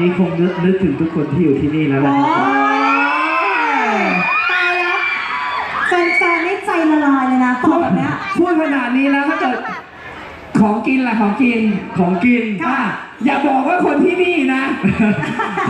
นี่คงนึกนึกถึงทุกคนที่อยู่ที่นี่แล้วแหละโอ้ครับยตายแล้วแฟนๆนี่ใจละลายเลยนะตอบแบบเนี้ย พูดขนาดนี้แล้วถ้าเกิดของกินล่ะของกินของกิน ค่ะอย่าบอกว่าคนที่นี่นะ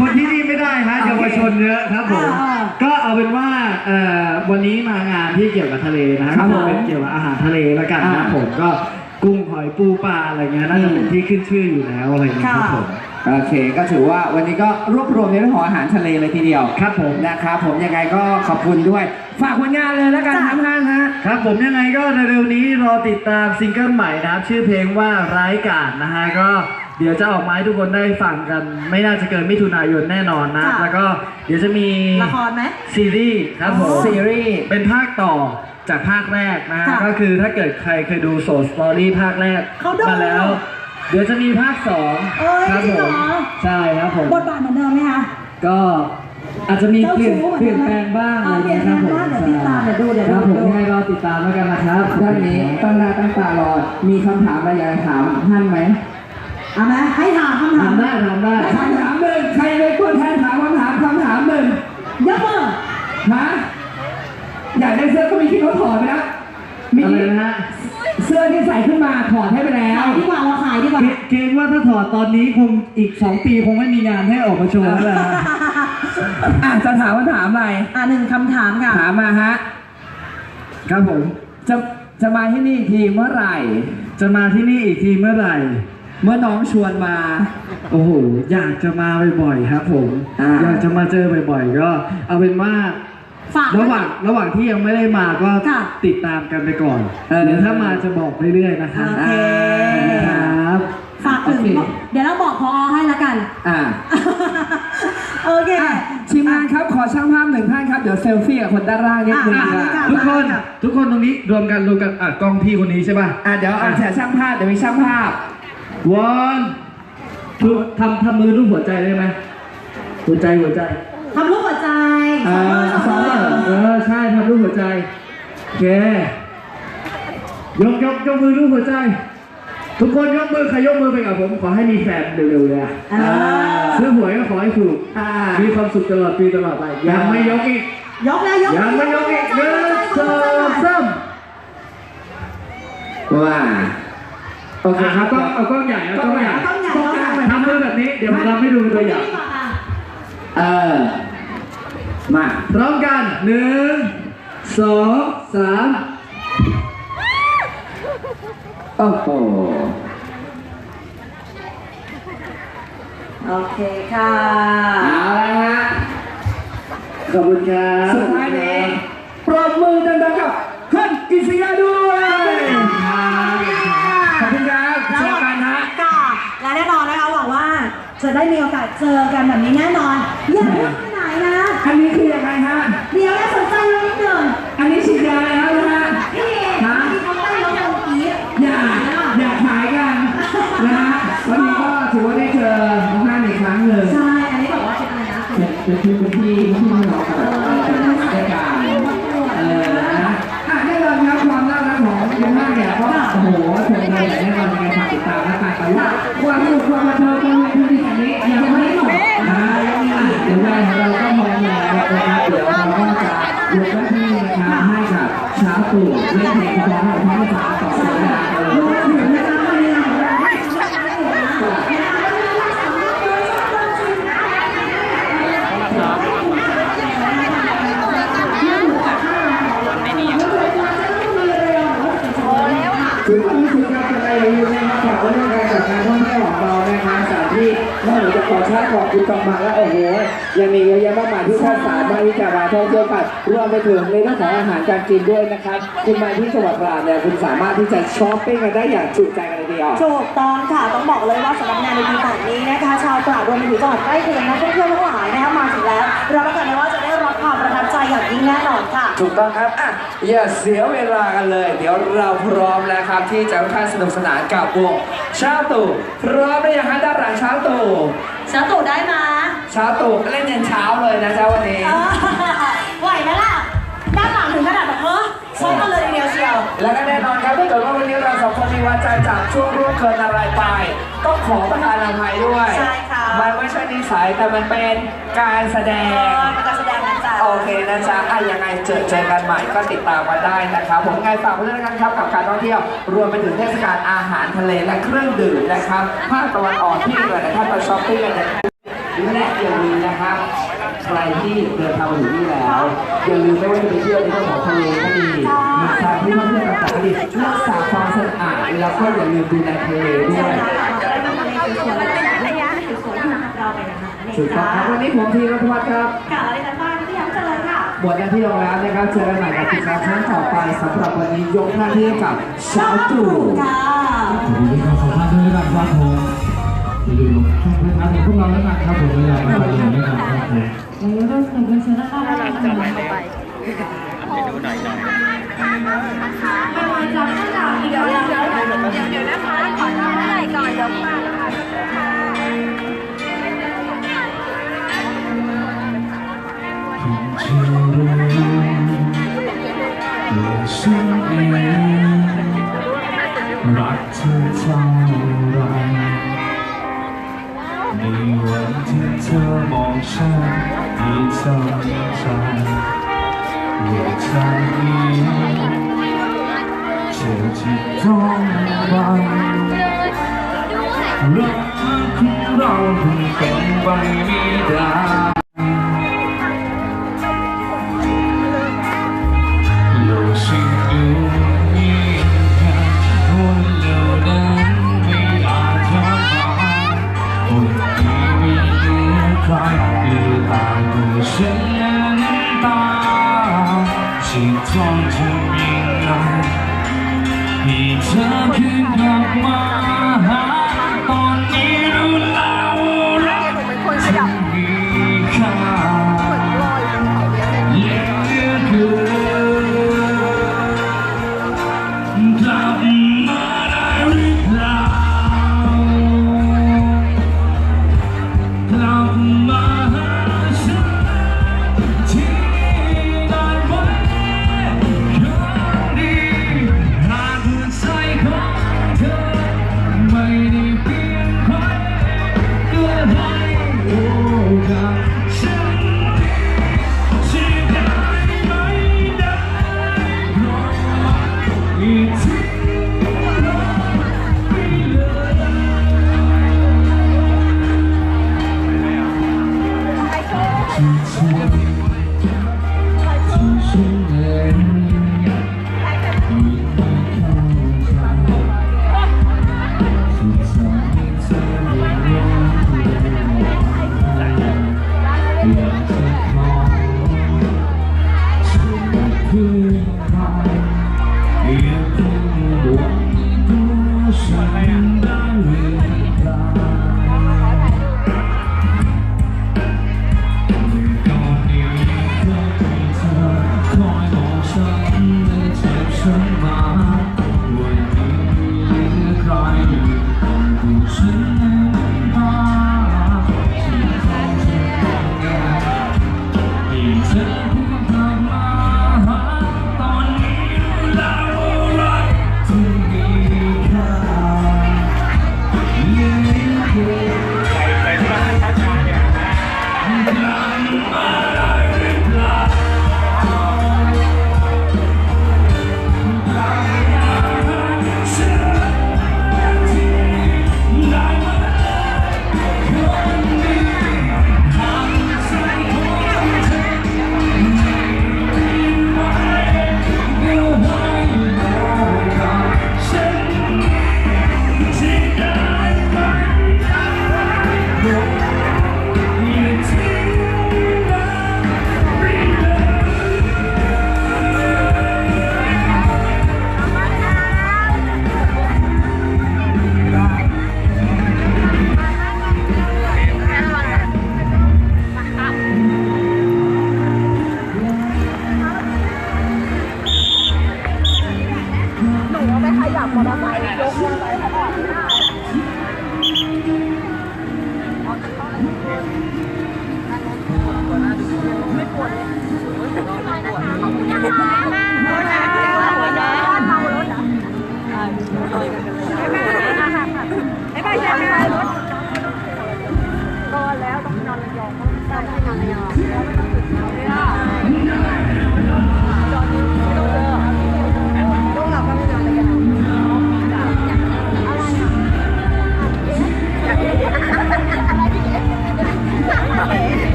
คนที่นี่ไม่ได้ฮะโอเคเยาวชนเยอะครับผมอ่าก็เอาเป็นว่าเอ่อวันนี้มางานที่เกี่ยวกับทะเลนะคครัรับบผมเป็นเกี่ยวกับอาหารทะเลแล้วกันนะอ่าผมก็กุ้งหอยปูปลาอะไรเงี้ยน่าจะเป็นที่ขึ้นชื่ออยู่แล้วอะไรเงี้ยครับค่ะ ผม โอเคก็ถือว่าวันนี้ก็รวบรวมในเรื่องของอาหารทะเลเลยทีเดียวครับผมนะครับผมยังไงก็ขอบคุณด้วย ฝากผลงานเลยแล้วกันจ้ะทั้งท่านฮะครับผมยังไงก็เร็วๆนี้รอติดตามซิงเกิลใหม่นะครับชื่อเพลงว่าร้ายกาจนะฮะก็เดี๋ยวจะออกมาให้ทุกคนได้ฟังกัน ไม่น่าจะเกินมิถุนายนแน่นอนนะค่ะแล้วก็เดี๋ยวจะมีละครไหม ซีรีส์ครับผมซีรีส์เป็นภาคต่อจากภาคแรกนะฮะค่ะก็คือถ้าเกิดใครเคยดูโซสตอรี่ภาคแรกเขาดู มาแล้ว เดี๋ยวจะมีภาคสองเอ้ยครัจริงผเหรมอใช่ครับผมบทบาทเหมือนเดิมไหมคะ ก็อาจจะมีเปลี่ยนเจ้าชู้เหมือนเปลี่ยนกันแปลงบ้างอ๋อะอไรเงี้ยครับผมเปลี่ยนแปลงบ้างเดี๋ยวติดตามเดี๋ยวดูเดี๋ยวดู ครับผมเดี๋ยวดูยังไงรอติดตามแล้วกันนะครับด้านนี้ตั้งหน้าตั้งตารอ มีคำถามอะไรอยากจะถามท่านไหมเอาไหมให้ถามคำถาถามมได้ถามได้คำถามหนึ่งใครเป็นคนแทนถามคำถามคำถามหนึ่งยกมือฮะอยากได้เสื้อก็มีที่เขาถอดไปแล้วมีอะไรนะฮะเสื้อที่ใส่ขึ้นมาถอดให้ไปแล้ว ขายดีกว่าเราขายดีกว่าเกเกรงว่าถ้าถอดตอนนี้คงอีก 2 ปีคงไม่มีงานให้ออกมาโชว์แล้วล่ะฮะอะจะถามว่าถามอะไร อ่าหนึ่งคำถามค่ะ ถามมาฮะ ครับผม จะจะมาที่นี่อีกทีเมื่อไหร่ จะมาที่นี่อีกทีเมื่อไหร่ เมื่อน้องชวนมา โอ้โห อยากจะมาบ่อยๆครับผม อ่า อยากจะมาเจอบ่อยๆ ก็ เอาเป็นว่า ฝาก ระหว่างระหว่างที่ยังไม่ได้มาก็ค่ะ ติดตามกันไปก่อนเออ เดี๋ยวถ้ามาจะบอกเรื่อยๆนะครับโอเคครับ ฝากถึงโอเค เดี๋ยวเราบอกพอให้ละกัน อ่าโอเค อะทีมงานครับขอช่างภาพหนึ่งท่านครับ เดี๋ยวเซลฟี่กับคนด้านล่างนิดนึงอะ ดีกว่าอะทุกคนทุกคนตรงนี้รวมกันรวมกันอะกล้องพี่คนนี้ใช่ป่ะอะเดี๋ยวเอาแถช่างภาพเดี๋ยวมีช่างภาพ วันทุกทำทำมือรูปหัวใจได้ไหมหัวใจหัวใจ ทำรูปหัวใจ เค ยกยกยกมือรูปหัวใจ ทุกคนยกมือใครยกมือไปกับผม ขอให้มีแฟนเร็วๆเลยอะเออซื้อหวยก็ขอให้ถูก อ่ามีความสุขตลอดปีตลอดไป ยังไม่ยกอีก ยกแล้วยกยังไม่ยกอีกหนึ่งสองสามว่าโอเคครับก็เอากล้องใหญ่เอากล้องใหญ่ต้องใหญ่ต้องใหญ่ทำมือแบบนี้ เดี๋ยวผมทำให้ดูเป็นตัวอย่างดีกว่าอะเออ มา พร้อมกันหนึ่งสอง สามโอ้โหโอเคค่ะ เอาละฮะขอบคุณครับสุดท้ายนี้ปรบมือดังๆกับฮันกิษยาด้วยขอบคุณครับเจอกันฮะ ค่ะและแน่นอนนะคะหวังว่าจะได้มีโอกาสเจอกันแบบนี้แน่นอน อย่าเพิ่งไปไหนนะ อันนี้คือยังไงฮะ เดี๋ยวน่าสนใจเรื่องนิดหนึ่ง อันนี้ฉีดยาแล้วนะฮะ พี่เอก ฮะ ที่เขาเต้นแล้วเมื่อกี้ อย่าอย่าขายกันนะฮะวันนี้ก็ถือว่าได้เจอน้องฮันอีกครั้งหนึ่ง ใช่ อันนี้บอกว่าเป็นอะไรนะ เป็นเป็นที่เป็นที่ที่เราแบบเป็นรายการเออนะอะแน่นอนครับความน่ารักของน้องฮันเนี่ยก็โอ้โหคงเลยแน่นอนยังไงฝากติดตามแล้วกันแต่ว่าความสนุกความบันเทิงบนเวทีแห่งนี้ยังไม่จบนะเดี๋ยวงานของเราก็มองมาแล้วนะครับเดี๋ยวเราก็จะยกหน้าที่นะครับให้กับเช้าตู่เล่นเพลงของเราให้ภาษาต่อสัปดาห์เลย คือตอนนี้คุณครับจะได้รู้นะครับจากว่าเรื่องการจัดการท่องเที่ยวของเรานะครับสถานที่นอกจากขอชาติขอบ คุณกองมาแล้วโอ้โหยังมีเยอะแยะมากมายที่ท่านสามารถที่จะมาท่องเที่ยวกันรวมไปถึงในเรื่องของอาหารการกินด้วยนะครับคุณมาที่จังหวัดตราดเนี่ยคุณสามารถที่จะช้อปปิ้งกันได้อย่างจุใจกันเลยทีเดียวถูกต้องค่ะต้องบอกเลยว่าสำหรับงานในปีแบบนี้นะคะชาวตราดรวมไปถึงจังหวัดใกล้เคียงนักท่องเที่ยวทั้งหลายนะคะมาถึงแล้วรับประกันได้ว่าจะได้รับความประทับใจอย่างยิ่งแน่นอนค่ะ ถูกต้องครับอะอย่าเสียเวลากันเลย เดี๋ยวเราพร้อมแล้วครับที่จะท่านสนุกสนานกับวงเช้าตู่พร้อมหรือยังฮะด้านหลังเช้าตู่ เสือตู่ได้มาเช้าตู่ก็เล่นยันเช้าเลยนะจ๊ะวันนี้เออไหวไหมล่ะด้านหลังถึงขนาดแบบเออใช้กันเลยทีเดียวเชียว และก็แน่นอนครับถ้าเกิดว่าวันนี้เราสองคนมีวาจาจากช่วงร่วมเกินอะไรไป ต้องขอประทานอภัยด้วยใช่ค่ะ มันไม่ใช่นิสัยแต่มันเป็นการแสดเองอเป็นการแสดงนะจ๊ะ โอเคนะจ๊ะอะยังไงเจอเจอกันใหม่ก็ติดตามมาได้นะครับผมไงฝากไว้ด้วยนะครับกับการท่องเที่ยว รวมไปถึงเทศกาลอาหารทะเลและเครื่องดื่มนะครับภาคตะวันออกที่หลายๆท่านมาช้อปปิ้งกันเนี่ยและอย่าลืมนะครับใครที่เดินทางมาถึงนี่แล้วอย่าลืมไม่ว่าจะไปเที่ยวในเรื่องของทะเลก็ดีมีสถานที่ท่องเที่ยวต่างๆก็ดีรักษาความสะอาดแล้วก็อย่าลืมดูแลทะเลด้วยถูกต้องครับวันนี้ผมทีรัตวัฒน์ครับ หมดหน้าที่ลงแล้วนะครับเจอกันใหม่กับกิจกรรมครั้งต่อไปสำหรับวันนี้ยกหน้าที่ให้กับเช้าตรู่ค่ะวันนี้ขอขอบคุณด้วยนะครับผมอย่าลืมช่องทางของพวกเราแล้วกันครับผมเวลาไปเรียนด้วยกันครับผมเราเริ่มสนุกกันเชิญนะคะว่าเราจะไปไปไปดูหน่อยหน่อย ในวันที่เธอมองฉันที่เธอใจว่อทางนี้เธอที่ต้องการรักของเราคงเป็นไปไม่ได้